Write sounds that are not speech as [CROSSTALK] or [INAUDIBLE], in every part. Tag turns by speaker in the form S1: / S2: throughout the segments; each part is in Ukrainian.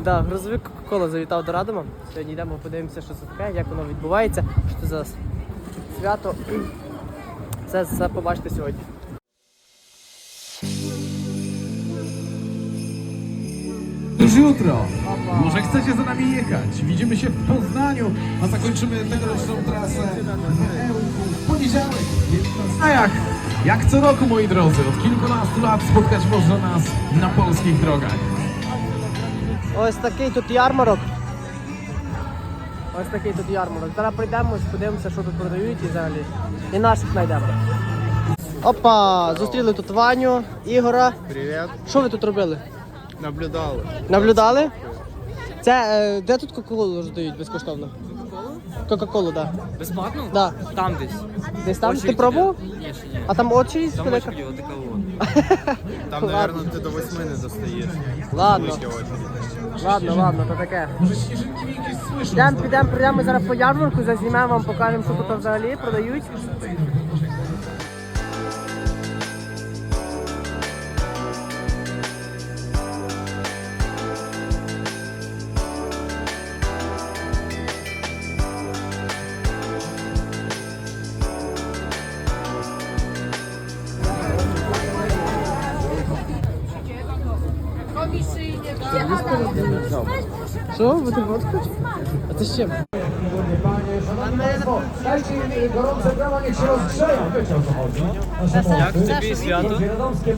S1: Да, грузовик Кока-Кола завітав до Радома. Сьогодні йдемо подивимося, що це таке, як воно відбувається, що це за свято. Це все побачите сьогодні.
S2: Już jutro. Może chcecie za nami jechać? Widzimy się w Poznaniu, a zakończymy tegoroczną trasę w Ełku w poniedziałek. A jak? Jak co roku, moi drodzy, od kilkunastu lat spotkać można nas na polskich drogach.
S1: Ось такий тут ярмарок. Ось такий тут ярмарок. Зараз прийдемо, подивимося, що тут продають і взагалі. І наших знайдемо. Опа! Зустріли тут Ваню, Ігора.
S3: Привет.
S1: Що ви тут робили?
S3: Наблюдали.
S1: Наблюдали? Це е, де тут Кока-Колу роздають безкоштовно? Кока-Колу, так.
S4: Безплатно?
S1: Да.
S4: Там десь.
S1: Десь там ти
S4: Очередь
S1: пробував?
S4: іде. Ні, ще ні.
S1: А там очередь
S4: Там
S1: велика?
S4: очередь отака [LAUGHS]
S3: Там, наверное, ти до восьми не достаєш.
S1: Ладно, ладно, ладно, то таке. Йдемо, підемо, прийдемо зараз по ярмарку, зазнімемо вам, покажемо, що тут взагалі продають. Що? Бутерброд хочеш? А це з чим?
S2: Gorące brawa niech się rozgrzeją. Wiecie o co chodzi.
S1: Як тобі свято?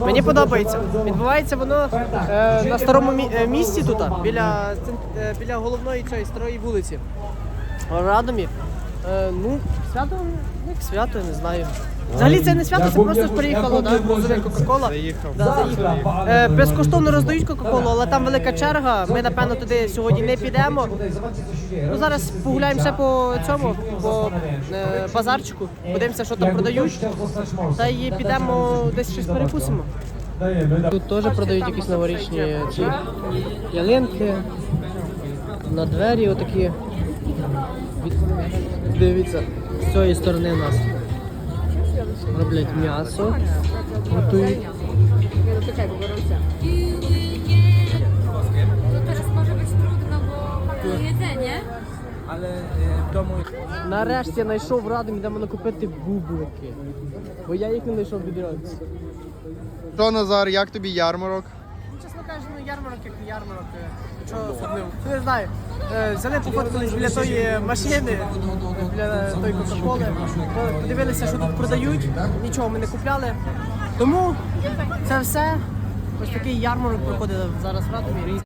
S1: Мені подобається. Відбувається воно е, на старому мі- е, місці тут, біля, е, біля головної цієї старої вулиці. Радомі. Е, ну, свято, як свято, я не знаю. Взагалі це не свято, це просто ж приїхало, да? грузовик Кока-Кола. Да, заїхав. Е, безкоштовно роздають Кока-Колу, але там велика черга. Ми, напевно, туди сьогодні не підемо. Ну, зараз погуляємо ще по цьому, по е, базарчику, подивимося, що там продають. Та й підемо десь щось перекусимо. Тут теж продають якісь новорічні ці ялинки. На двері отакі. Дивіться, з цієї сторони у нас роблять м'ясо, готують.
S5: Bo pakują jedzenie.
S1: Нарешті я знайшов раду, Радомі, де можна купити бублики. Бо я їх не знайшов відразу.
S3: Що, Назар, як тобі ярмарок?
S1: Чесно кажучи, ну ярмарок як ярмарок. Чого особливо? Не знаю. Е, Взяли походили біля тої машини, біля тої Кока-Коли. Подивилися, що тут продають. Нічого ми не купляли. Тому це все. Ось такий ярмарок проходить зараз в Радомі.